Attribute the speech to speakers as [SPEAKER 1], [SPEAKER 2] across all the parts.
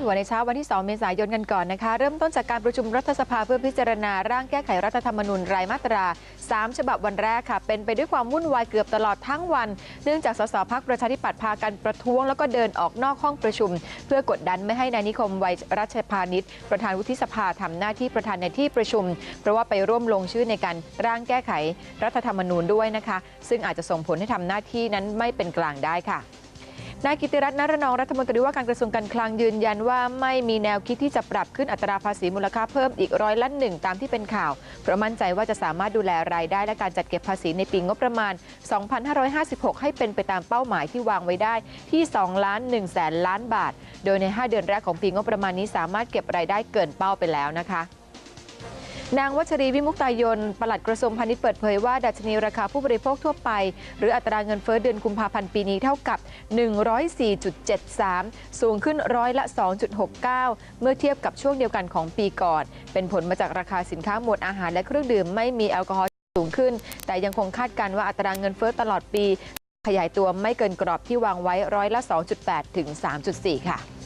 [SPEAKER 1] ดหัวในเช้าวันที่ 2 เมษายนกันก่อนนะคะ เริ่มต้นจากการประชุมรัฐสภาเพื่อพิจารณาร่างแก้ไขรัฐธรรมนูญรายมาตรา 3 ฉบับวันแรกค่ะ เป็นไปด้วยความวุ่นวายเกือบตลอดทั้งวัน เนื่องจากสสพักประชาธิปัตย์พากันประท้วง แล้วก็เดินออกนอกห้องประชุม เพื่อกดดันไม่ให้นายนิคมวัยรัชพานิชประธานวุฒิสภาทำหน้าที่ประธานในที่ประชุม เพราะว่าไปร่วมลงชื่อในการร่างแก้ไขรัฐธรรมนูญด้วยนะคะ ซึ่งอาจจะส่งผลให้ทำหน้าที่นั้นไม่เป็นกลางได้ค่ะ นายกิติรัตน์นรนองรัฐมนตรีว่าการกระทรวงการคลังยืนยันว่าไม่มีแนวคิดที่จะปรับขึ้นอัตราภาษีมูลค่าเพิ่มอีกร้อยละหนึ่งตามที่เป็นข่าว เพราะมั่นใจว่าจะสามารถดูแลรายได้และการจัดเก็บภาษีในปีงบประมาณ 2556 ให้เป็นไปตามเป้าหมายที่วางไว้ได้ที่2ล้าน1แสนล้านบาท โดยใน 5 เดือนแรกของปีงบประมาณนี้สามารถเก็บรายได้เกินเป้าไปแล้วนะคะ นางวัชรีวิมุกตายนปลัดกระทรวงพาณิชย์เปิดเผยว่าดัชนีราคาผู้บริโภคทั่วไป หรืออัตราเงินเฟ้อเดือนกุมภาพันธ์ปีนี้เท่ากับ 104.73 สูงขึ้นร้อยละ 2.69 เมื่อเทียบกับช่วงเดียวกันของปีก่อน เป็นผลมาจากราคาสินค้าหมวดอาหารและเครื่องดื่มไม่มีแอลกอฮอล์สูงขึ้น แต่ยังคงคาดการณ์ว่าอัตราเงินเฟ้อตลอดปี ขยายตัวไม่เกินกรอบที่วางไว้ร้อยละ 2.8 ถึง 3.4 ค่ะ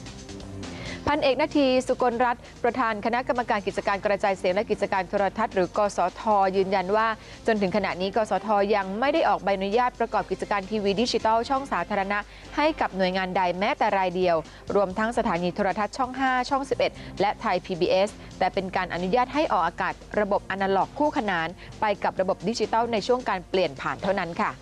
[SPEAKER 1] พันเอกนาทีสุกลรัตน์ประธานคณะกรรมการกิจการกระจายเสียงและกิจการโทรทัศน์หรือกสท ยืนยันว่า จนถึงขณะนี้กสท ยังไม่ได้ออกใบอนุญาตประกอบกิจการทีวีดิจิทัลช่องสาธารณะ ให้กับหน่วยงานใดแม้แต่รายเดียว รวมทั้งสถานีโทรทัศน์ช่อง 5 ช่อง 11 และไทย PBS แต่เป็นการอนุญาตให้ออกอากาศ ระบบอนาล็อกคู่ขนาน ไปกับระบบดิจิทัลในช่วงการเปลี่ยนผ่านเท่านั้นค่ะ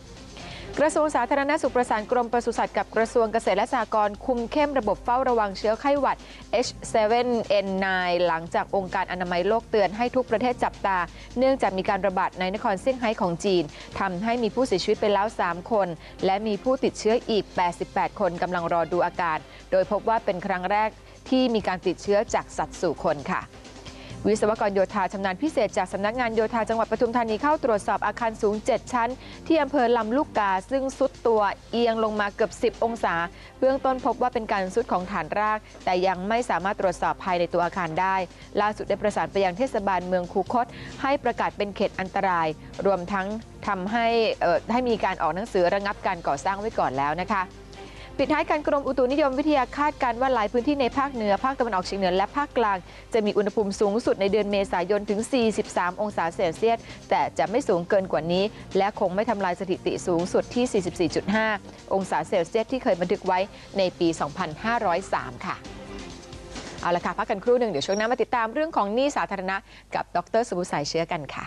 [SPEAKER 1] กระทรวงสาธารณสุขประสานกรมปศุสัตว์กับกระทรวงเกษตรและสหกรณ์คุมเข้มระบบเฝ้าระวังเชื้อไข้หวัด H7N9 หลังจากองค์การอนามัยโลกเตือนให้ทุกประเทศจับตา เนื่องจากมีการระบาดในนครเซี่ยงไฮ้ของจีนทำให้มีผู้เสียชีวิตไปแล้ว 3 คน และมีผู้ติดเชื้ออีก 88 คนกำลังรอดูอาการ โดยพบว่าเป็นครั้งแรกที่มีการติดเชื้อจากสัตว์สู่คนค่ะ วิศวกรโยธาชำนาญพิเศษจากสำนักงานโยธาจังหวัดปทุมธานีเข้าตรวจสอบอาคารสูง 7 ชั้น ที่อำเภอลำลูกกา ซึ่งสุดตัวเอียงลงมาเกือบ 10 องศา เบื้องต้นพบว่าเป็นการสุดของฐานราก แต่ยังไม่สามารถตรวจสอบภายในตัวอาคารได้ ล่าสุดได้ประสานไปยังเทศบาลเมืองคูคต ให้ประกาศเป็นเขตอันตราย รวมทั้งทำให้ให้มีการออกหนังสือระงับการก่อสร้างไว้ก่อนแล้วนะคะ ปิดท้ายการกรมอุตุนิยมวิทยาคาดการณ์ว่าหลายพื้นที่ในภาคเหนือภาคตะวันออกเฉียงเหนือและภาคกลาง จะมีอุณหภูมิสูงสุดในเดือนเมษายนถึง 43 องศาเซลเซียส แต่จะไม่สูงเกินกว่านี้ และคงไม่ทำลายสถิติสูงสุดที่ 44.5 องศาเซลเซียสที่เคยบันทึกไว้ในปี 2503 ค่ะเอาละค่ะพักกันครู่หนึ่งเดี๋ยวช่วงหน้ามาติดตามเรื่องของหนี้สาธารณะกับดรสุบุสัยเชื้อกันค่ะ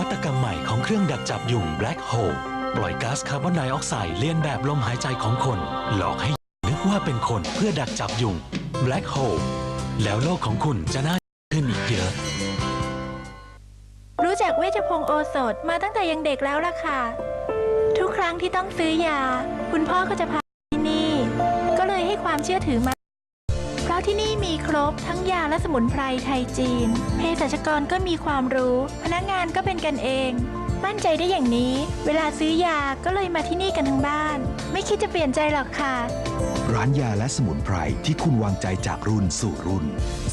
[SPEAKER 2] วัตกรรมใหม่ของเครื่องดักจับยุง Black Hole ปล่อยก๊าซคาร์บอนไดออกไซด์เลียนแบบลมหายใจของคน หลอกให้นึกว่าเป็นคนเพื่อดักจับยุง Black Hole แล้วโลกของคุณจะน่าขึ้นอีกเยอะ
[SPEAKER 3] รู้จักเวชพงศ์โอสถมาตั้งแต่ยังเด็กแล้วล่ะค่ะ ทุกครั้งที่ต้องซื้อยา คุณพ่อก็จะพาไปที่นี่ ก็เลยให้ความเชื่อถือมาะที่นี่มีครบทั้งยาและสมุนไพรไทยจีน เภสัชกรก็มีความรู้ พนักงานก็เป็นกันเอง มั่นใจได้อย่างนี้ เวลาซื้อยาก็เลยมาที่นี่กันทั้งบ้าน ไม่คิดจะเปลี่ยนใจหรอกค่ะ
[SPEAKER 4] ร้านยาและสมุนไพรที่คุณวางใจจากรุ่นสู่รุ่น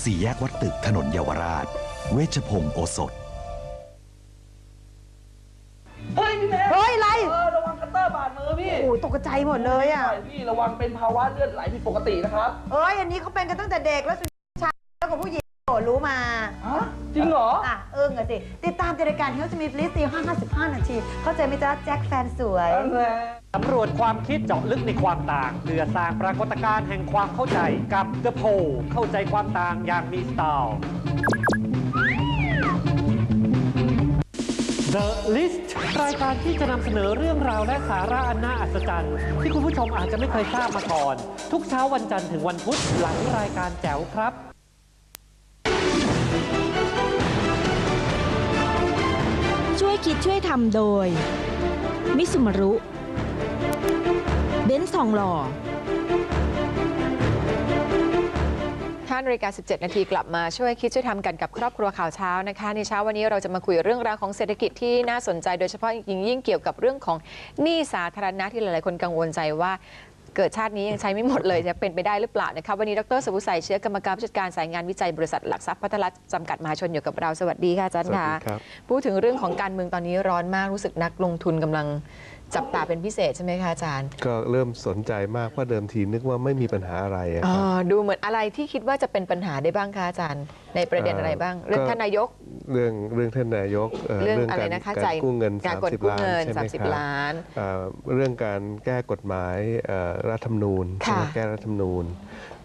[SPEAKER 4] สี่แยกวัดตึกถนนเยาวราช เวชพงศ์โอสถ
[SPEAKER 5] ต
[SPEAKER 6] กใจหมดเลยอะ
[SPEAKER 5] ใช่พี่ระวังเป็นภาวะเลือดไหลผิดปกตินะครับ
[SPEAKER 6] เอ้ยอันนี้เขาเป็นกันตั้งแต่เด็กแล้วสุดชายแล้วกับผู้หญิงโอ้รู้มา
[SPEAKER 5] ฮะจริงเหรอ
[SPEAKER 6] อะเอิงอะสิ ติดตามในรายการ Health Smith List ตีห้าสิบห้านาที เข้าใจไหมจ๊ะแจ็คแฟนสวย
[SPEAKER 7] สำรวจความคิดเจาะลึกในความต่าง เพื่อสร้างปรากฏการณ์แห่งความเข้าใจกับ The p o l เข้าใจความต่างอย่างมีสไตล์ The List รายการที่จะนำเสนอเรื่องราวและสาระอันน่าอัศจรรย์ ที่คุณผู้ชมอาจจะไม่เคยทราบมาก่อน ทุกเช้าวันจันทร์ถึงวันพุธหลังรายการแจ๋วครับ
[SPEAKER 8] ช่วยคิดช่วยทำโดย มิสุมารุ เบนซ์ทองหล่อ
[SPEAKER 1] 5นาฬิกา 17 นาทีกลับมาช่วยคิดช่วยทำกันกับครอบครัวข่าวเช้านะคะ ในเช้าวันนี้เราจะมาคุยเรื่องราวของเศรษฐกิจที่น่าสนใจโดยเฉพาะยิ่งยิ่งเกี่ยวกับเรื่องของหนี้สาธารณะที่หลาย ๆ คนกังวลใจว่าเกิดชาตินี้ยังใช้ไม่หมดเลยจะเป็นไปได้หรือเปล่านะคะวันนี้ดรสมุสัยเชื้อกรรมการผู้จัดการสายงานวิจัยบริษัทหลักทรัพย์พัฒรัฐจำกัดมหาชนอยู่กับเราสวัสดีค่ะอาจารย์ค่ะ
[SPEAKER 9] สวัสดีครับ
[SPEAKER 1] พูดถึงเรื่องของการเมืองตอนนี้ร้อนมากรู้สึกนักลงทุนกำลัง จับตาเป็นพิเศษใช่ไหมคะอาจารย์
[SPEAKER 9] ก็เริ่มสนใจมากเพราะเดิมทีนึกว่าไม่มีปัญหาอะไรอะ
[SPEAKER 1] อ๋
[SPEAKER 9] ค
[SPEAKER 1] อ
[SPEAKER 9] รับ
[SPEAKER 1] ดูเหมือนอะไรที่คิดว่าจะเป็นปัญหาได้บ้างคะอาจารย์ ในประเด็นอะไรบ้าง เรื่อง
[SPEAKER 9] ก็
[SPEAKER 1] ท่านนายก
[SPEAKER 9] เรื่องเรื่องท่านนายก
[SPEAKER 1] เรื่องอะไร
[SPEAKER 9] การ
[SPEAKER 1] นะคะ
[SPEAKER 9] การ
[SPEAKER 1] จ่าย
[SPEAKER 9] กู้เงิน
[SPEAKER 1] การกด
[SPEAKER 9] 30
[SPEAKER 1] กู้
[SPEAKER 9] ล้าน
[SPEAKER 1] เงิน
[SPEAKER 9] ใช่ไหมครับ
[SPEAKER 1] 30 ล้าน
[SPEAKER 9] เอ่อเรื่องการแก้กฎหมายเอ่อรัฐธรรมนูญ
[SPEAKER 1] ค่ะ
[SPEAKER 9] ใช่ไหมแก้รัฐธรรมนูญ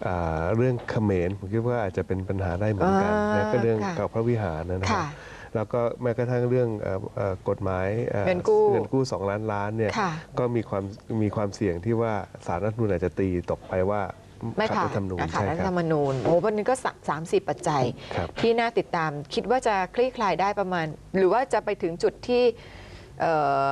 [SPEAKER 9] อ่าเรื่องเขมรผมคิดว่าอาจจะเป็นปัญหาได้เหมือนกัน
[SPEAKER 1] อ่า
[SPEAKER 9] นะก็เรื่อง
[SPEAKER 1] ค่ะ
[SPEAKER 9] กับพระวิหารนะครั
[SPEAKER 1] ค่ะ
[SPEAKER 9] บ แล้วก็แม้กระทั่งเรื่องเอ่อเอ่อกฎหมายอ่อ
[SPEAKER 1] เงินกู้
[SPEAKER 9] เงินกู้ 2 ล้านล้านเนี่ย
[SPEAKER 1] ค่ะ
[SPEAKER 9] ก็มีความมีความเสี่ยงที่ว่าสารรัฐธรรมนูญอาจจะตีตกไปว่า
[SPEAKER 1] ไม่
[SPEAKER 9] ขัด
[SPEAKER 1] ผ่าน
[SPEAKER 9] รัฐธรรมนูญ
[SPEAKER 1] นะคะ
[SPEAKER 9] ใช่
[SPEAKER 1] รัฐ
[SPEAKER 9] ค
[SPEAKER 1] ธ
[SPEAKER 9] รั
[SPEAKER 1] ร
[SPEAKER 9] บ
[SPEAKER 1] รมนูญโอ้วันนี้ก็สามสิบปัจจัย
[SPEAKER 9] ครับ
[SPEAKER 1] ที่น่าติดตามคิดว่าจะคลี่คลายได้ประมาณ หรือว่าจะไปถึงจุดที่เอ่อ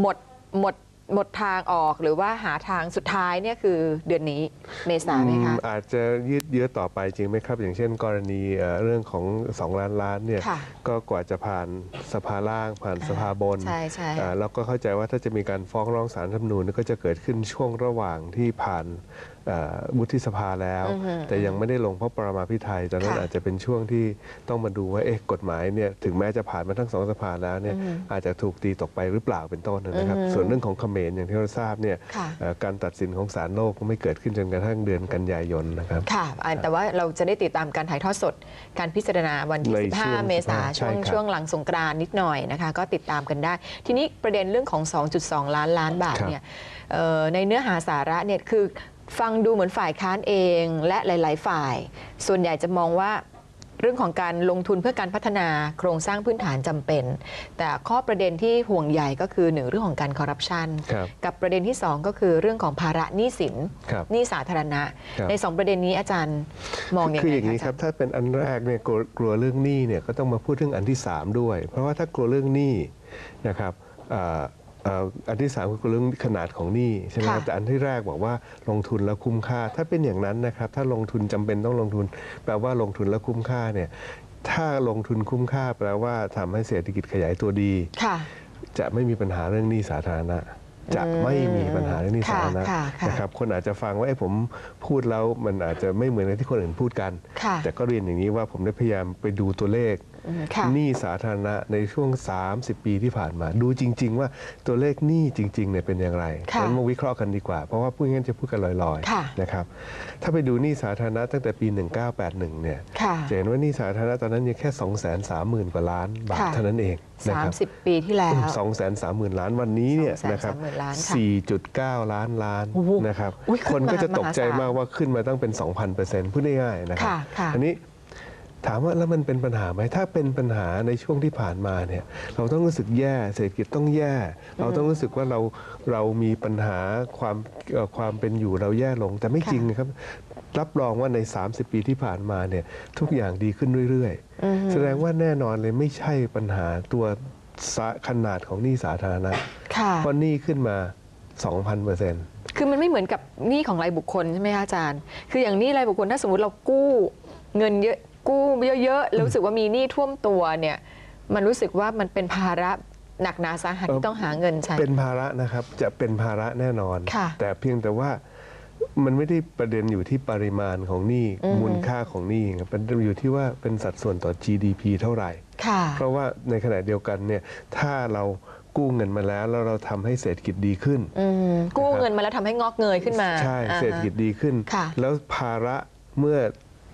[SPEAKER 1] หมดหมด หมดทางออกหรือว่าหาทางสุดท้ายเนี่ยคือเดือนนี้เมษาไหมคะ
[SPEAKER 9] อืมอาจจะยืดเยื้อต่อไปจริงไหมครับ อย่างเช่น กรณีเอ่อเรื่องของ 2 ล้านล้านเนี่ย
[SPEAKER 1] ค่ะ
[SPEAKER 9] ก็กว่าจะผ่านสภาล่างผ่านสภาบน
[SPEAKER 1] ใช่ใช่
[SPEAKER 9] อ่าแล้วก็เข้าใจว่าถ้าจะมีการฟ้องร้องศาลรัฐธรรมนูญก็จะเกิดขึ้นช่วงระหว่างที่ผ่านเอ่อ วุฒิสภาแล้ว
[SPEAKER 1] อือฮึ
[SPEAKER 9] แต่ยังไม่ได้ลงเพราะประมาพิไทยตอนนั้น
[SPEAKER 1] ค่ะ
[SPEAKER 9] อาจจะเป็นช่วงที่ต้องมาดูว่าเอ๊ะกฎหมายเนี่ยถึงแม้จะผ่านมาทั้งสองสภาแล้วเนี่ย
[SPEAKER 1] อือฮึ
[SPEAKER 9] อาจจะถูกตีตกไปหรือเปล่าเป็นต้นนะครับ
[SPEAKER 1] อือฮึ
[SPEAKER 9] ส่วนเรื่องของเขมรอย่างที่เราทราบเนี่ย
[SPEAKER 1] ค่ะ
[SPEAKER 9] เอ่อการตัดสินของศาลโลกก็ไม่เกิดขึ้นจนกระทั่งเดือนกันยายนนะครับ
[SPEAKER 1] ค่ะอ่าแต่ว่าเราจะได้ติดตามการถ่ายทอดสด การพิจารณาวันที่
[SPEAKER 9] ในช่วง
[SPEAKER 1] 15 เมษา
[SPEAKER 9] ใช่
[SPEAKER 1] ช่วง
[SPEAKER 9] ครับ
[SPEAKER 1] ช่วงหลังสงกรานต์นิดหน่อยนะคะ ก็ติดตามกันได้ ทีนี้ประเด็นเรื่องของ 2.2 ล้านล้านบาทเนี่ยเอ่อในเนื้อหาสาระเนี่ยคือ ฟังดูเหมือนฝ่ายค้านเองและหลาย ๆ ฝ่าย ส่วนใหญ่จะมองว่าเรื่องของการลงทุนเพื่อการพัฒนาโครงสร้างพื้นฐานจำเป็น แต่ข้อประเด็นที่ห่วงใหญ่ก็คือหนึ่งเรื่องของการคอร์รัปชัน
[SPEAKER 9] ครับ
[SPEAKER 1] กับประเด็นที่สองก็คือเรื่องของภาระหนี้สิน
[SPEAKER 9] ครับ
[SPEAKER 1] หนี้สาธารณะ
[SPEAKER 9] ครับ
[SPEAKER 1] ในสองประเด็นนี้อาจารย์มองยังไง
[SPEAKER 9] คืออย่างนี้ะครับถ้าเป็นอันแรกเนี่ยกลัวกลัวเรื่องหนี้เนี่ยก็ต้องมาพูดเรื่องอันที่ 3 ด้วย เพราะว่าถ้ากลัวเรื่องหนี้นะครับ อ่าอ่าอันที่3คือกลัวเรื่องขนาดของหนี้ใช่ไหมครับแต่อันที่แรกบอกว่าลงทุนแล้วคุ้มค่า ถ้าเป็นอย่างนั้นนะครับถ้าลงทุนจำเป็นต้องลงทุน แปลว่าลงทุนแล้วคุ้มค่าเนี่ยถ้าลงทุนคุ้มค่าแปลว่าทำให้เศรษฐกิจขยายตัวดี
[SPEAKER 1] ค่ะ
[SPEAKER 9] จะไม่มีปัญหาเรื่องหนี้สาธารณะจะไม่มีปัญหาเรื่องหนี้สาธารณะ
[SPEAKER 1] ค่ะค่ะ
[SPEAKER 9] นะครับคนอาจจะฟังว่าไอ้ผมพูดแล้วมันอาจจะไม่เหมือนกับที่คนอื่นพูดกัน
[SPEAKER 1] ค่ะ
[SPEAKER 9] แต่ก็เรียนอย่างนี้ว่าผมได้พยายามไปดูตัวเลข
[SPEAKER 1] อืมค่ะ
[SPEAKER 9] หนี้สาธารณะในช่วง 30 ปีที่ผ่านมา ดูจริง ๆ ว่าตัวเลขหนี้จริงๆเนี่ยเป็นอย่างไร
[SPEAKER 1] ค่ะ
[SPEAKER 9] งั้นมาวิเคราะห์กันดีกว่า เพราะว่าพูดงั้นจะพูดกันลอย
[SPEAKER 1] ค่ะ
[SPEAKER 9] ๆนะครับถ้าไปดูหนี้สาธารณะตั้งแต่ปี 1981 เนี่ย
[SPEAKER 1] ค่ะ
[SPEAKER 9] จะเห็นว่าหนี้สาธารณะตอนนั้นยังแค่ 230,000 กว่าล้านบาท
[SPEAKER 1] ค่ะ
[SPEAKER 9] เท่านั้นเองนะครับ
[SPEAKER 1] 30 ปีที่แล้ว
[SPEAKER 9] สองแสนสามหมื่นล้านวันนี้เนี่ย
[SPEAKER 1] 230,000
[SPEAKER 9] นะครับ
[SPEAKER 1] ล้านค่ะ
[SPEAKER 9] สี่จุดเก้าล้านล้าน
[SPEAKER 1] โอ้โห
[SPEAKER 9] นะครับ
[SPEAKER 1] อุ๊ย
[SPEAKER 9] คน
[SPEAKER 1] ขึ้นมา
[SPEAKER 9] ก็จะตกใจ
[SPEAKER 1] มหาศาล
[SPEAKER 9] มากว่าขึ้นมาตั้งเป็น 2,000เปอร์เซ็นต์พูดง่ายๆนะครับ
[SPEAKER 1] ค่ะค่ะ
[SPEAKER 9] อันนี้ ถามว่าแล้วมันเป็นปัญหาไหมถ้าเป็นปัญหาในช่วงที่ผ่านมาเนี่ยเราต้องรู้สึกแย่เศรษฐกิจต้องแย่ เราต้องรู้สึกว่าเราเรามีปัญหาความเอ่อความเป็นอยู่เราแย่ลง แต่ไม่จริงนะครับ รับรองว่าใน 30 ปีที่ผ่านมาเนี่ยทุกอย่างดีขึ้นเรื่อยๆ แสดงว่าแน่นอนเลยไม่ใช่ปัญหาตัวสาขนาดของหนี้สาธารณะ
[SPEAKER 1] ค่ะ
[SPEAKER 9] เพราะหนี้ขึ้นมา 2,000เปอร์เซ็นต์
[SPEAKER 1] คือมันไม่เหมือนกับหนี้ของรายบุคคลใช่ไหมคะอาจารย์ คืออย่างหนี้รายบุคคลถ้าสมมติเรากู้เงินเยอะ กู้เยอะๆแล้วรู้สึกว่ามีหนี้ท่วมตัวเนี่ย มันรู้สึกว่ามันเป็นภาระหนักหนาสาหัสที่ต้องหาเงินใช้
[SPEAKER 9] เป็นภาระนะครับจะเป็นภาระแน่นอน
[SPEAKER 1] ค่ะ
[SPEAKER 9] แต่เพียงแต่ว่ามันไม่ได้ประเด็นอยู่ที่ปริมาณของหนี้
[SPEAKER 1] อืม
[SPEAKER 9] มูลค่าของหนี้ครับเป็นอยู่ที่ว่าเป็นสัดส่วนต่อ GDP เท่าไหร่
[SPEAKER 1] ค่ะ
[SPEAKER 9] เพราะว่าในขณะเดียวกันเนี่ยถ้าเรากู้เงินมาแล้วแล้วเราทำให้เศรษฐกิจดีขึ้น
[SPEAKER 1] อืมกู้เงินมาแล้วทำให้งอกเงยขึ้นมา
[SPEAKER 9] ใช่
[SPEAKER 1] อ่าฮะ
[SPEAKER 9] เศรษฐกิจดีขึ้น
[SPEAKER 1] ค่ะ
[SPEAKER 9] แล้วภาระเมื่อ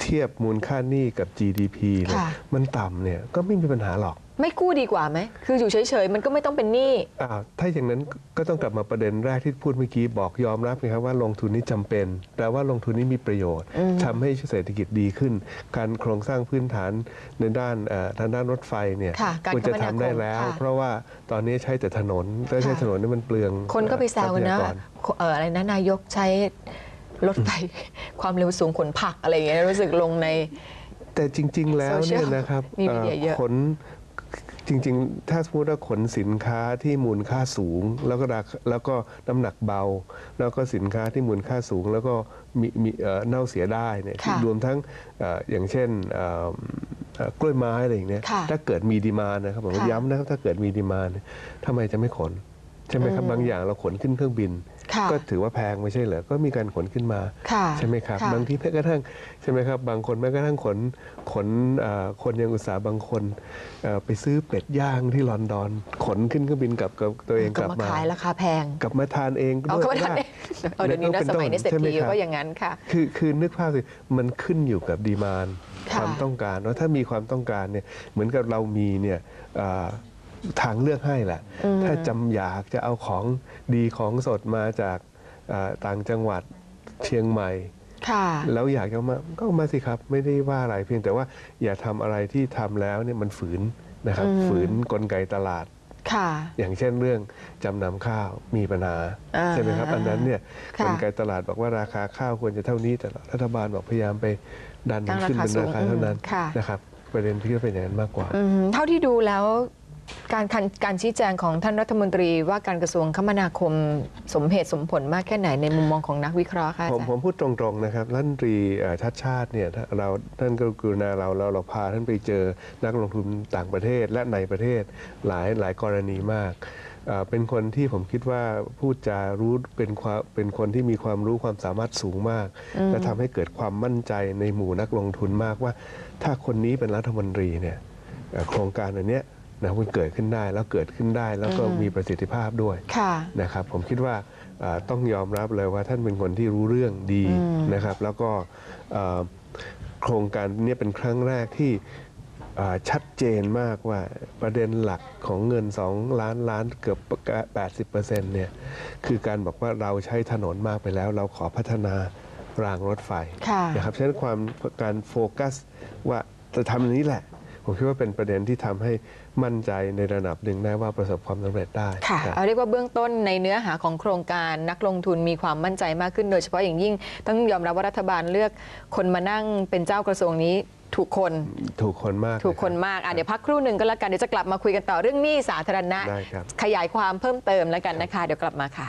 [SPEAKER 9] เทียบมูลค่าหนี้กับ GDP เนี่ย
[SPEAKER 1] ค่ะ
[SPEAKER 9] มันต่ำเนี่ยก็ไม่มีปัญหาหรอก
[SPEAKER 1] ไม่กู้ดีกว่าไหม คืออยู่เฉยๆ มันก็ไม่ต้องเป็นหนี้
[SPEAKER 9] อ้าวถ้าอย่างนั้นก็ต้องกลับมาประเด็นแรกที่พูดเมื่อกี้บอกยอมรับนะครับว่าลงทุนนี้จำเป็นแปลว่าลงทุนนี้มีประโยชน์
[SPEAKER 1] อืม
[SPEAKER 9] ทำให้เศรษฐกิจดีขึ้น การโครงสร้างพื้นฐานในด้านเอ่อทางด้านรถไฟเนี่ย
[SPEAKER 1] ค่ะการ
[SPEAKER 9] ควรจะ
[SPEAKER 1] คมนาคม
[SPEAKER 9] ทำได้แล้ว
[SPEAKER 1] ค่ะ
[SPEAKER 9] เพราะว่าตอนนี้ใช้แต่ถนนแล้วใช้
[SPEAKER 1] ค่ะ
[SPEAKER 9] ถนนนี่มันเปลือง
[SPEAKER 1] คนก็ไปแซวกันนะ
[SPEAKER 9] ทรัพยากร
[SPEAKER 1] เอ่ออะไรนะนายกใช้ รถไฟความเร็วสูงขนผักอะไรอย่างเงี้ยรู้สึกลงใน
[SPEAKER 9] แต่จริง ๆ แล้วเนี่ยนะครับ
[SPEAKER 1] โซเชียลมีมีเดียเยอะ
[SPEAKER 9] ขนจริง ๆ ถ้าสมมติว่าขนสินค้าที่มูลค่าสูง แล้วก็ราคาแล้วก็น้ำหนักเบา แล้วก็สินค้าที่มูลค่าสูง แล้วก็มีมีเอ่อเน่าเสียได้เนี่ย
[SPEAKER 1] ค่ะ
[SPEAKER 9] รวมทั้งเอ่ออย่างเช่นเอ่อเอ่อกล้วยไม้อะไรอย่างเนี้ย
[SPEAKER 1] ค่ะ
[SPEAKER 9] ถ้าเกิดมีดีมานะครับผม
[SPEAKER 1] ค่ะ
[SPEAKER 9] ย้ำนะครับถ้าเกิดมีดีมาทำไมจะไม่ขน ใช่ไหมครับ
[SPEAKER 1] อืม
[SPEAKER 9] บางอย่างเราขนขึ้นเครื่องบิน
[SPEAKER 1] ค่ะ
[SPEAKER 9] ก็ถือว่าแพงไม่ใช่เหรอ ก็มีการขนขึ้นมา
[SPEAKER 1] ค่ะ
[SPEAKER 9] ใช่ไหมครับ
[SPEAKER 1] ค่ะ
[SPEAKER 9] บางทีแม้กระทั่งใช่ไหมครับ บางคนแม้กระทั่งขนขนเอ่อคนยังอุตสาห์บางคนเอ่อไปซื้อเป็ดย่างที่ลอนดอน ขนขึ้นเครื่องบินกลับกับตัวเองก
[SPEAKER 1] ก็
[SPEAKER 9] ลับ
[SPEAKER 1] มา
[SPEAKER 9] มา
[SPEAKER 1] ขายราคาแพง
[SPEAKER 9] กลับมาทานเอง
[SPEAKER 1] เอา
[SPEAKER 9] ด้วย
[SPEAKER 1] ก็มาทาน
[SPEAKER 9] ได้
[SPEAKER 1] เองเอาเดี๋ยวนี้นะสมัยนี้เศรษ
[SPEAKER 9] ใช่ไหม
[SPEAKER 1] ฐี
[SPEAKER 9] ครับ
[SPEAKER 1] ก็อย่างนั้นค่ะ
[SPEAKER 9] คือคือนึกภาพสิมันขึ้นอยู่กับดีมาน
[SPEAKER 1] ค่ะ
[SPEAKER 9] ความต้องการว่าถ้ามีความต้องการเนี่ยเหมือนกับเรามีเนี่ยเอ่อ ทางเลือกให้แหละ
[SPEAKER 1] อืม
[SPEAKER 9] ถ้าจำอยากจะเอาของดีของสดมาจากเอ่อต่างจังหวัดเชียงใหม่
[SPEAKER 1] ค่ะ
[SPEAKER 9] แล้วอยากจะมาก็เอามาสิครับ ไม่ได้ว่าอะไรเพียงแต่ว่าอย่าทำอะไรที่ทำแล้วเนี่ยมันฝืนนะครับ
[SPEAKER 1] อืม
[SPEAKER 9] ฝืนกลไกตลาด
[SPEAKER 1] ค่ะ
[SPEAKER 9] อย่างเช่นเรื่องจำนำข้าวมีปัญหา
[SPEAKER 1] อ่า
[SPEAKER 9] ใช่ไหมครับ อันนั้นเนี่ย
[SPEAKER 1] ค่ะ
[SPEAKER 9] กลไกตลาดบอกว่าราคาข้าวควรจะเท่านี้ แต่รัฐบาลบอกพยายามไปดัน
[SPEAKER 1] ตั้งรา
[SPEAKER 9] ขึ้น
[SPEAKER 1] คา
[SPEAKER 9] เป็นราคา
[SPEAKER 1] สูง
[SPEAKER 9] เท่านั้น
[SPEAKER 1] อืมค่ะ
[SPEAKER 9] นะครับประเด็นที่ก็เป็นอย่างนั้นมากกว่า
[SPEAKER 1] อืมเท่าที่ดูแล้ว การการการชี้แจงของท่านรัฐมนตรีว่าการกระทรวงคมนาคมสมเหตุสมผลมากแค่ไหนในมุมมองของนักวิเคราะห์คะ
[SPEAKER 9] ผม
[SPEAKER 1] อาจารย์
[SPEAKER 9] ผมพูดตรงๆนะครับรัฐมนตรีเอ่อชัดชาติเนี่ยถ้าเราท่านก็กรุณาเราเราเราพาท่านไปเจอนักลงทุนต่างประเทศและในประเทศหลายหลายกรณีมากเอ่อเป็นคนที่ผมคิดว่าพูดจารู้เป็นความเป็นคนที่มีความรู้ความสามารถสูงมาก และทำให้เกิดความมั่นใจในหมู่นักลงทุนมากว่า ถ้าคนนี้เป็นรัฐมนตรีเนี่ยเอ่อโครงการอันเนี้ย นะมันเกิดขึ้นได้แล้วเกิดขึ้นได้แล้วก็
[SPEAKER 1] อืม
[SPEAKER 9] มีประสิทธิภาพด้วย
[SPEAKER 1] ค่ะ
[SPEAKER 9] นะครับผมคิดว่าเอ่อต้องยอมรับเลยว่าท่านเป็นคนที่รู้เรื่องดี
[SPEAKER 1] อืม
[SPEAKER 9] นะครับ แล้วก็เอ่อโครงการเนี้เป็นครั้งแรกที่เอ่อชัดเจนมากว่าประเด็นหลักของเงิน 2 ล้านล้านเกือบ 80%เนี่ยคือการบอกว่าเราใช้ถนนมากไปแล้ว เราขอพัฒนารางรถไฟ
[SPEAKER 1] ค่ะ
[SPEAKER 9] นะครับฉะนั้นความการโฟกัสว่าจะทำอันนี้แหละ ผมคิดว่าเป็นประเด็นที่ทำให้ มั่นใจในระดับหนึ่งได้ว่าประสบความสำเร็จได้
[SPEAKER 1] ค่ะ
[SPEAKER 9] ครับ
[SPEAKER 1] เอาเรียกว่าเบื้องต้นในเนื้อหาของโครงการนักลงทุนมีความมั่นใจมากขึ้นโดยเฉพาะอย่างยิ่ง ต้องยอมรับว่ารัฐบาลเลือกคนมานั่งเป็นเจ้ากระทรวงนี้ถูกคน
[SPEAKER 9] ถูกคนมาก
[SPEAKER 1] ถูกคน
[SPEAKER 9] เลยรับ
[SPEAKER 1] มากอะเดี๋ยวพักครู่หนึ่งก็แล้วกัน เดี๋ยวจะกลับมาคุยกันต่อเรื่องหนี้สาธารณะ
[SPEAKER 9] ได้ครับ
[SPEAKER 1] ขยายความเพิ่มเติมแล้วกันนะคะ เดี๋ยวกลับมาค่ะ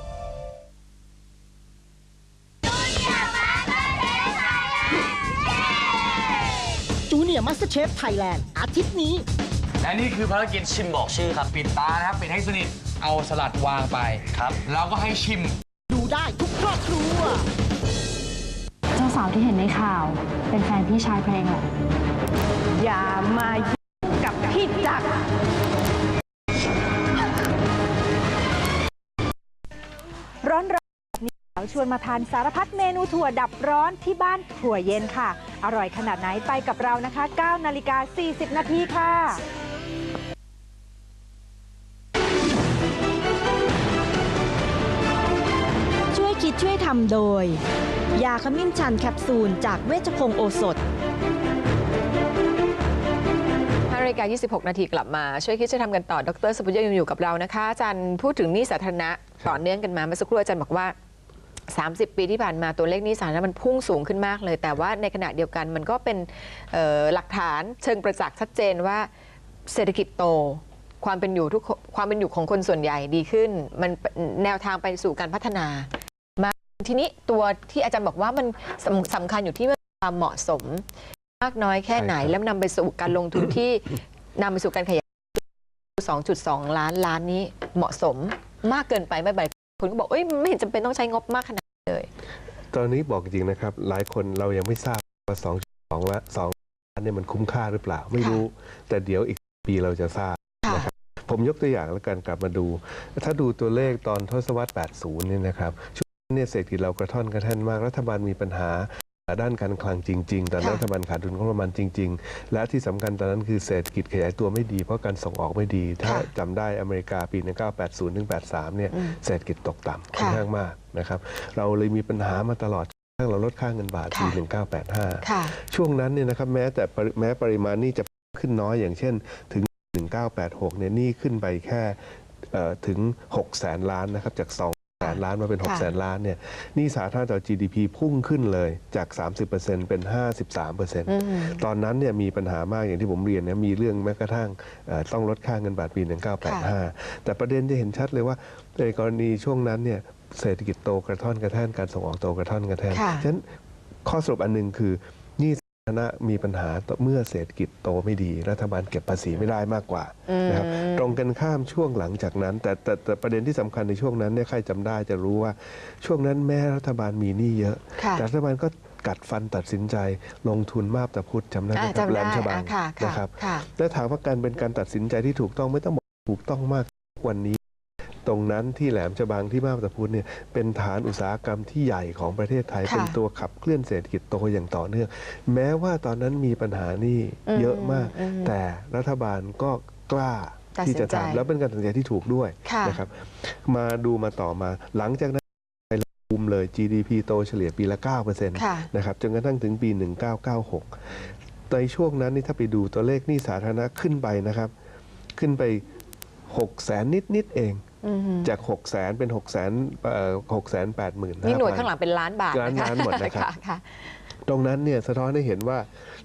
[SPEAKER 10] จูเนียร์มาสเตอร์เชฟไทยแลนด์อาทิตย์นี้
[SPEAKER 11] และนี่คือภารกิจชิมบอกชื่อครับ ปิดตานะครับปิดให้สนิทเอาสลัดวางไปครับแล้วก็ให้ชิม
[SPEAKER 10] ดูได้ทุกครอบครัว
[SPEAKER 12] เจ้าสาวที่เห็นในข่าว เป็นแฟนพี่ชายเพลงเหรอ
[SPEAKER 6] อย่ามา
[SPEAKER 13] เราชวนมาทานสารพัดเมนูถั่วดับร้อนที่บ้านถั่วเย็นค่ะ อร่อยขนาดไหนไปกับเรานะคะ9นาฬิกา 40 นาทีค่ะ
[SPEAKER 8] ช่วยคิดช่วยทำโดย ยาขมิ้นชันแคปซูลจากเวชพงศ์โอสถ
[SPEAKER 1] 5นาฬิกา 26 นาทีกลับมา ช่วยคิดช่วยทำกันต่อ ดรสุภยุทธ์ยังอยู่กับเรานะคะอาจารย์พูดถึงหนี้สาธารณะต่อเนื่องกันมาเมื่อสักครู่อาจารย์บอกว่า 30 ปีที่ผ่านมาตัวเลขหนี้สาธารณะมันพุ่งสูงขึ้นมากเลย แต่ว่าในขณะเดียวกันมันก็เป็นเอ่อหลักฐานเชิงประจักษ์ชัดเจนว่าเศรษฐกิจโตความเป็นอยู่ทุกคนความเป็นอยู่ของคนส่วนใหญ่ดีขึ้น มันแนวทางไปสู่การพัฒนามาทีนี้ตัวที่อาจารย์บอกว่ามันสำสำคัญอยู่ที่ความเหมาะสม มากน้อยแค่ไหน
[SPEAKER 9] ใช่ครับ
[SPEAKER 1] แล้วนำไปสู่การลงทุนที่นำไปสู่การขยาย 2.2 ล้านล้านนี้เหมาะสมมากเกินไปไม่ไป คนก็บอกเอ้ยไม่เห็นจำเป็นต้องใช้งบมากขนาดนั้นเลย
[SPEAKER 9] ตอนนี้บอกจริงนะครับ หลายคนเรายังไม่ทราบว่า2 2ละ2ล้านเนี่ยมันคุ้มค่าหรือเปล่า ไม่รู้ แต่เดี๋ยวอีกปีเราจะทราบ
[SPEAKER 1] ค่ะ
[SPEAKER 9] นะครับผมยกตัวอย่างแล้วกันกลับมาดู ถ้าดูตัวเลขตอนทศวรรษ 80 เนี่ยนะครับช่วงนั้นเนี่ยเศรษฐกิจเรากระท่อนกระแท่นมากรัฐบาลมีปัญหา ด้านการคลังจริงๆ ตอนนั้น
[SPEAKER 1] ค่ะ
[SPEAKER 9] รัฐบาลขาดดุลงบประมาณจริง ๆ และที่สำคัญตอนนั้นคือเศรษฐกิจขยายตัวไม่ดี เพราะการส่งออกไม่ดี ถ้า
[SPEAKER 1] ค่ะ
[SPEAKER 9] จำได้อเมริกาปี 1980ถึง83 เนี่ย
[SPEAKER 1] อืม
[SPEAKER 9] เศรษฐกิจตกต่ำค่อน
[SPEAKER 1] ค่ะ
[SPEAKER 9] ข้างมากนะครับ เราเลยมีปัญหามาตลอดทั้งเราลดค่าเงินบาทปี
[SPEAKER 1] ค่ะ
[SPEAKER 9] 1985
[SPEAKER 1] ค่ะ
[SPEAKER 9] ช่วงนั้นเนี่ยนะครับแม้แต่ปริแม้ปริมาณหนี้จะขึ้นน้อยอย่างเช่นถึง 1986 เนี่ยหนี้ขึ้นไปแค่เอ่อถึง 6 แสนล้านนะครับจาก2 แสนล้านมาเป็น 6 แสนล้านเนี่ยหนี้สาธารณะต่อ GDP พุ่งขึ้นเลยจาก 30%เป็น 53%
[SPEAKER 1] อืม
[SPEAKER 9] ตอนนั้นเนี่ยมีปัญหามากอย่างที่ผมเรียนเนี่ยมีเรื่องแม้กระทั่งเอ่อต้องลดค่าเงินบาทปี 1985 แต่ประเด็นจะเห็นชัดเลยว่าในกรณีช่วงนั้นเนี่ยเศรษฐกิจโตกระท่อนกระแท่นการส่งออกโตกระท่อนกระแท่น
[SPEAKER 1] ค่ะ
[SPEAKER 9] ฉะนั้นข้อสรุปอันหนึ่งคือหนี้สาธาร ณะมีปัญหาต่อเมื่อเศรษฐกิจโตไม่ดี รัฐบาลเก็บภาษีไม่ได้มากกว่า
[SPEAKER 1] อืม
[SPEAKER 9] นะครับตรงกันข้ามช่วงหลังจากนั้น แต่แต่แต่ประเด็นที่สำคัญในช่วงนั้นเนี่ยใครจำได้จะรู้ว่าช่วงนั้นแม้รัฐบาลมีหนี้เยอะ
[SPEAKER 1] ค่ะ
[SPEAKER 9] แต่รัฐบาลก็กัดฟันตัดสินใจลงทุนมาบตาพุธจำได้ไหม
[SPEAKER 1] อ่า
[SPEAKER 9] ครับ
[SPEAKER 1] จำ
[SPEAKER 9] แหล
[SPEAKER 1] ได้
[SPEAKER 9] มฉบัง
[SPEAKER 1] อะค่ะค่ะ
[SPEAKER 9] นะครับ
[SPEAKER 1] ค่ะ
[SPEAKER 9] และถามว่าการเป็นการตัดสินใจที่ถูกต้องไม่ต้องบอกถูกต้องมากวันนี้ ตรงนั้นที่แหลมฉบังที่มาบตาพุธเนี่ยเป็นฐานอุตสาหกรรมที่ใหญ่ของประเทศไทย
[SPEAKER 1] ค่ะ
[SPEAKER 9] เป็นตัวขับเคลื่อนเศรษฐกิจโตอย่างต่อเนื่อง แม้ว่าตอนนั้นมีปัญหานี่
[SPEAKER 1] อืม
[SPEAKER 9] เยอะมาก
[SPEAKER 1] อืม
[SPEAKER 9] แต่รัฐบาลก็กล้า
[SPEAKER 1] ตัดสิ
[SPEAKER 9] ที่
[SPEAKER 1] น
[SPEAKER 9] จะ
[SPEAKER 1] ใจ
[SPEAKER 9] ทำแล้วเป็นการตัดสินใจที่ถูกด้วย
[SPEAKER 1] ค่ะ
[SPEAKER 9] นะครับ มาดูมาต่อมาหลังจากนั้นไปบูมเลย GDP โตเฉลี่ยปีละ9%
[SPEAKER 1] ค่ะ
[SPEAKER 9] นะครับจนกระทั่งถึงปี 1996 ในช่วงนั้นนี่ถ้าไปดูตัวเลขหนี้สาธารณะขึ้นไปนะครับ ขึ้นไป 6 แสนนิดนิดๆเอง
[SPEAKER 1] อืม
[SPEAKER 9] จาก6แสนเป็น6แสนหกแสนแปดหมื่น
[SPEAKER 1] นี่หน่วยข้างหลังเป็นล้านบาท
[SPEAKER 9] ล้าน
[SPEAKER 1] นะคะ
[SPEAKER 9] ล้านหมดนะครับ
[SPEAKER 1] ค่ะ
[SPEAKER 9] ตรงนั้นเนี่ยสะท้อนให้เห็นว่า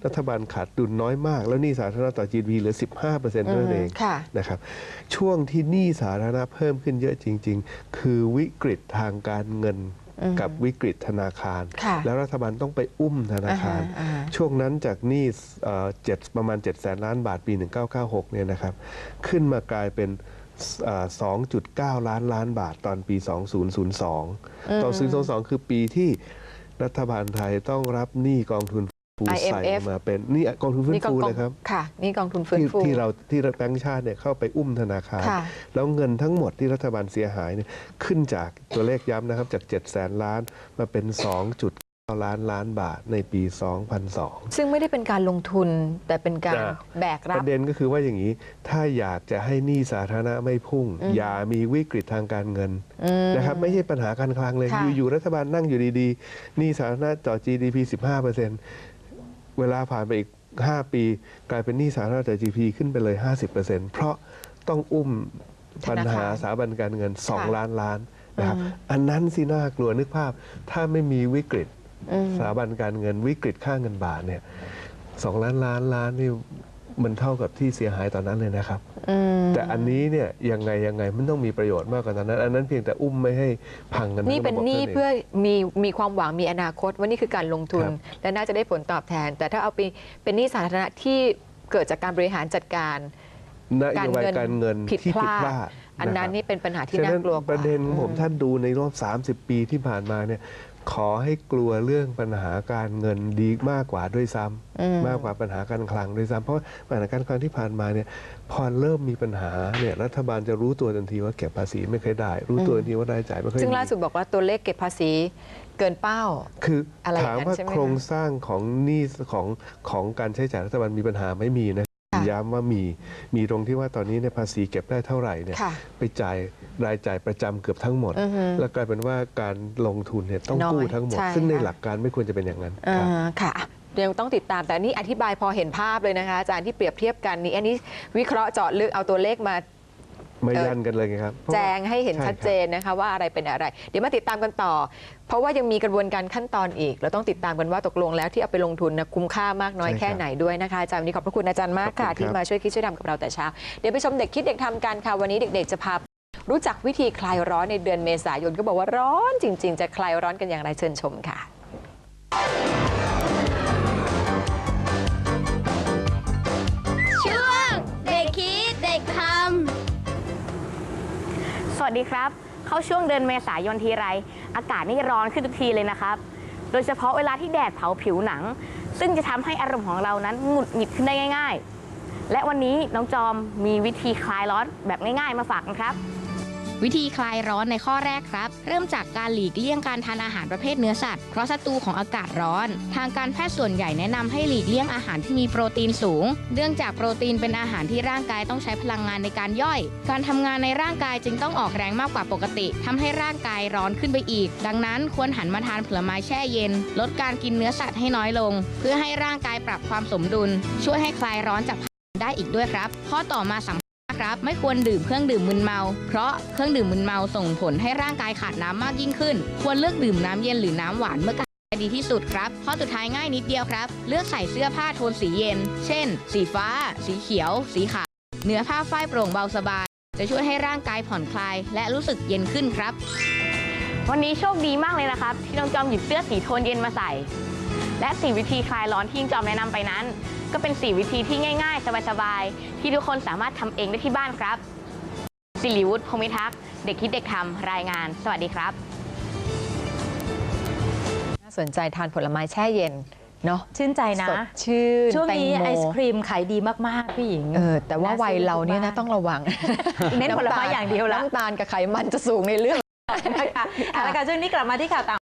[SPEAKER 9] รัฐบาลขาดดุลน้อยมาก แล้วหนี้สาธารณะต่อ GDP เหลือ 15%เท่านั้นเอง
[SPEAKER 1] ค่ะ
[SPEAKER 9] นะครับช่วงที่หนี้สาธารณะเพิ่มขึ้นเยอะจริง ๆ คือวิกฤตทางการเงิน
[SPEAKER 1] อืม
[SPEAKER 9] กับวิกฤตธนาคาร
[SPEAKER 1] ค่ะ
[SPEAKER 9] แล้วรัฐบาลต้องไปอุ้มธนาคาร
[SPEAKER 1] อ่าฮะอ่าฮะ
[SPEAKER 9] ช่วงนั้นจากหนี้เอ่อเจ็ดประมาณ7แสนล้านบาทปี 1996เนี่ยนะครับขึ้นมากลายเป็นเอ่อ 2.9 ล้านล้านบาทตอนปี 2002 ตอน2002 คือปีที่รัฐบาลไทยต้องรับหนี้กองทุนฟูใส่
[SPEAKER 1] IMF
[SPEAKER 9] มาเป็นหนี่กองทุนฟื้
[SPEAKER 1] นี่
[SPEAKER 9] น
[SPEAKER 1] กอง
[SPEAKER 9] ฟู
[SPEAKER 1] กอง
[SPEAKER 9] เลยครับ
[SPEAKER 1] ค่ะนี่กองทุนฟื้น
[SPEAKER 9] ที่
[SPEAKER 1] ฟู
[SPEAKER 9] ที่เราที่แบงก์ชาติเนี่ยเข้าไปอุ้มธนาคาร
[SPEAKER 1] ค่ะ
[SPEAKER 9] แล้วเงินทั้งหมดที่รัฐบาลเสียหายเนี่ยขึ้นจากตัวเลขย้ำนะครับจาก 7 แสนล้านมาเป็น2.9 ล้านล้านบาทในปี 2002
[SPEAKER 1] ซึ่งไม่ได้เป็นการลงทุนแต่เป็นการ
[SPEAKER 9] อ่า
[SPEAKER 1] แบก
[SPEAKER 9] ป
[SPEAKER 1] รับ
[SPEAKER 9] ระเด็นก็คือว่าอย่างนี้ ถ้าอยากจะให้หนี้สาธารณะไม่พุ่ง
[SPEAKER 1] อืม
[SPEAKER 9] อย่ามีวิกฤตทางการเงิน
[SPEAKER 1] อืม
[SPEAKER 9] นะครับไม่ใช่ปัญหาการคลังเลย
[SPEAKER 1] ค่ะ
[SPEAKER 9] อยู่ๆรัฐบาลนั่งอยู่ดีๆหนี้สาธารณะต่อ GDP 15%เวลาผ่านไปอีก 5 ปี กลายเป็นหนี้สาธารณะต่อ GDP ขึ้นไปเลย 50%เพราะต้องอุ้มปัญหาสถาบันการเงิน 2 ล้านล้านนะครับอันนั้นสิน่ากลัวนึกภาพ ถ้าไม่มีวิกฤต
[SPEAKER 1] อืม
[SPEAKER 9] สถาบันการเงินวิกฤตค่าเงินบาทเนี่ยสองล้านล้านล้านนี่มันเท่ากับที่เสียหายตอนนั้นเลยนะครับ
[SPEAKER 1] อืม
[SPEAKER 9] แต่อันนี้เนี่ยยังไงยังไงมันต้องมีประโยชน์มากกว่าตอนนั้น อันนั้นเพียงแต่อุ้มไม่ให้พังกันทั้ง
[SPEAKER 1] นี่เป็น
[SPEAKER 9] ระบบ
[SPEAKER 1] หนี้
[SPEAKER 9] ท่า
[SPEAKER 1] เพื่อมีมีความหวังมีอนาคตว่านี่คือการลงทุน
[SPEAKER 9] ครับ
[SPEAKER 1] และน่าจะได้ผลตอบแทน แต่ถ้าเอาไปเป็นหนี้สาธารณะที่เกิดจากการบริหารจัดการ
[SPEAKER 9] นโยบายการเงิน
[SPEAKER 1] ผิด
[SPEAKER 9] ที่
[SPEAKER 1] พ
[SPEAKER 9] ผิด
[SPEAKER 1] ลา
[SPEAKER 9] พ
[SPEAKER 1] ด
[SPEAKER 9] ลาด
[SPEAKER 1] อันนั้นะ
[SPEAKER 9] ครับ
[SPEAKER 1] นี่เป็นปัญหาที่
[SPEAKER 9] ฉะ
[SPEAKER 1] น่ากลัวกว่า
[SPEAKER 9] ประเด็นของผม
[SPEAKER 1] อื
[SPEAKER 9] ท่านดูในรอบ 30 ปีที่ผ่านมาเนี่ยขอให้กลัวเรื่องปัญหาการเงินดีมากกว่าด้วยซ้ำ
[SPEAKER 1] อืม
[SPEAKER 9] มากกว่าปัญหาการคลังด้วยซ้ำเพราะปัญหาการคลังที่ผ่านมาเนี่ยพอเริ่มมีปัญหาเนี่ยรัฐบาลจะรู้ตัวทันทีว่าเก็บภาษีไม่เคยได้ รู้ตัวทันทีว่ารายจ่ายไม่เคย
[SPEAKER 1] ซึ่ง
[SPEAKER 9] มี
[SPEAKER 1] ล่าสุดบอกว่าตัวเลขเก็บภาษีเกินเป้า
[SPEAKER 9] คือ
[SPEAKER 1] อะไรอย่าง
[SPEAKER 9] ถาม
[SPEAKER 1] นั้น
[SPEAKER 9] ว่า
[SPEAKER 1] ใช่ไหมคะ
[SPEAKER 9] โครงสร้างของหนี้ของของการใช้จ่ายรัฐบาลมีปัญหาไม่มีนะ
[SPEAKER 1] ค่ะ
[SPEAKER 9] ย้ำว่ามีมีตรงที่ว่าตอนนี้เนี่ยภาษีเก็บได้เท่าไหร่เนี่ย
[SPEAKER 1] ค่ะ
[SPEAKER 9] ไปจ่ายรายจ่ายประจำเกือบทั้งหมด
[SPEAKER 1] อือฮึ
[SPEAKER 9] แล้วกลายเป็นว่าการลงทุนเนี่ยต้อง
[SPEAKER 1] น้อย
[SPEAKER 9] กู้ทั้งหมด
[SPEAKER 1] ใช่
[SPEAKER 9] ซึ่งใน
[SPEAKER 1] ค่ะ
[SPEAKER 9] หลักการไม่ควรจะเป็นอย่างนั้น
[SPEAKER 1] อ่า
[SPEAKER 9] ครับ
[SPEAKER 1] ค่ะเดี๋ยวต้องติดตามแต่นี่อธิบายพอเห็นภาพเลยนะคะอาจารย์ที่เปรียบเทียบกันนี่อันนี้วิเคราะห์เจาะลึกเอาตัวเลขมา
[SPEAKER 9] ไม่
[SPEAKER 1] เออ
[SPEAKER 9] ยันกันเลยไงครับเพราะ
[SPEAKER 1] แจ
[SPEAKER 9] ว่า
[SPEAKER 1] งให้เห็น
[SPEAKER 9] ใช่
[SPEAKER 1] ชัดเจนนะคะว่าอะไรเป็นอะไร เดี๋ยวมาติดตามกันต่อ เพราะว่ายังมีกระบวนการขั้นตอนอีก เราต้องติดตามกันว่าตกลงแล้วที่เอาไปลงทุนนะคุ้มค่ามากน้อย
[SPEAKER 9] ใช่ครับ
[SPEAKER 1] แค่ไหนด้วยนะคะอาจารย์วันนี้ขอบพระคุณอาจารย์มากค่ะ
[SPEAKER 9] ขอบคุณครับ
[SPEAKER 1] ที่มาช่วยคิดช่วยทำกับเราแต่เช้า เดี๋ยวไปชมเด็กคิดเด็กทำกันค่ะวันนี้เด็ก ๆ จะพารู้จักวิธีคลายร้อนในเดือนเมษายนก็บอกว่าร้อนจริง ๆ จะคลายร้อนกันอย่างไรเชิญชมค่ะ
[SPEAKER 14] วั
[SPEAKER 15] สดีครับ เข้าช่วงเดือนเมษายนทีไร อากาศนี่ร้อนขึ้นทุกทีเลยนะครับ โดยเฉพาะเวลาที่แดดเผาผิวหนัง ซึ่งจะทำให้อารมณ์ของเรานั้นหงุดหงิดขึ้นได้ง่าย ๆ และวันนี้น้องจอมมีวิธีคลายร้อนแบบง่าย ๆ มาฝากกันครับ
[SPEAKER 16] วิธีคลายร้อนในข้อแรกครับ เริ่มจากการหลีกเลี่ยงการทานอาหารประเภทเนื้อสัตว์เพราะศัตรูของอากาศร้อน ทางการแพทย์ส่วนใหญ่แนะนำให้หลีกเลี่ยงอาหารที่มีโปรตีนสูง เนื่องจากโปรตีนเป็นอาหารที่ร่างกายต้องใช้พลังงานในการย่อย การทำงานในร่างกายจึงต้องออกแรงมากกว่าปกติทำให้ร่างกายร้อนขึ้นไปอีก ดังนั้นควรหันมาทานผลไม้แช่เย็น ลดการกินเนื้อสัตว์ให้น้อยลง เพื่อให้ร่างกายปรับความสมดุล ช่วยให้คลายร้อนจากได้อีกด้วยครับ ข้อต่อมาสำ คัญครับไม่ควรดื่มเครื่องดื่มมึนเมา เพราะเครื่องดื่มมึนเมาส่งผลให้ร่างกายขาดน้ำมากยิ่งขึ้น ควรเลือกดื่มน้ำเย็นหรือน้ำหวานเมื่อกายดีที่สุดครับข้อสุดท้ายง่ายนิดเดียวครับ เลือกใส่เสื้อผ้าโทนสีเย็น เช่น สีฟ้า สีเขียว สีขาว เนื้อผ้าฝ้ายโปร่งเบาสบาย จะช่วยให้ร่างกายผ่อนคลาย และรู้สึกเย็นขึ้นครับ
[SPEAKER 15] วันนี้โชคดีมากเลยนะครับ ที่น้องจอมหยิบเสื้อสีโทนเย็นมาใส่ และสี่วิธีคลายร้อนที่น้องจอมแนะนำไปนั้น ก็เป็นสี่วิธีที่ง่ายๆ สบายๆ ที่ทุกคนสามารถทำเองได้ที่บ้านครับ สิริวุฒิพงมิทักษ์เด็กคิดเด็กทำรายงาน สวัสดีครับ
[SPEAKER 1] น่าสนใจทานผลไม้แช่เย็นเนาะ
[SPEAKER 17] ชื่นใจนะ
[SPEAKER 1] สดชื่น
[SPEAKER 17] ช่วงนี้
[SPEAKER 1] แตโม
[SPEAKER 17] ไอศครีมขายดีมาก ๆ พี่หญิง
[SPEAKER 1] เออแต่ว่าวัยเราเนี่ยนะต้องระวัง
[SPEAKER 17] เน้นผลไม้อย่างเดียวละ
[SPEAKER 1] น้ำตาลกับไขมันจะสูงในเรื่อง
[SPEAKER 17] นะคะเอาละค่ะช่วงนี้กลับมาที่ข่าวต่าง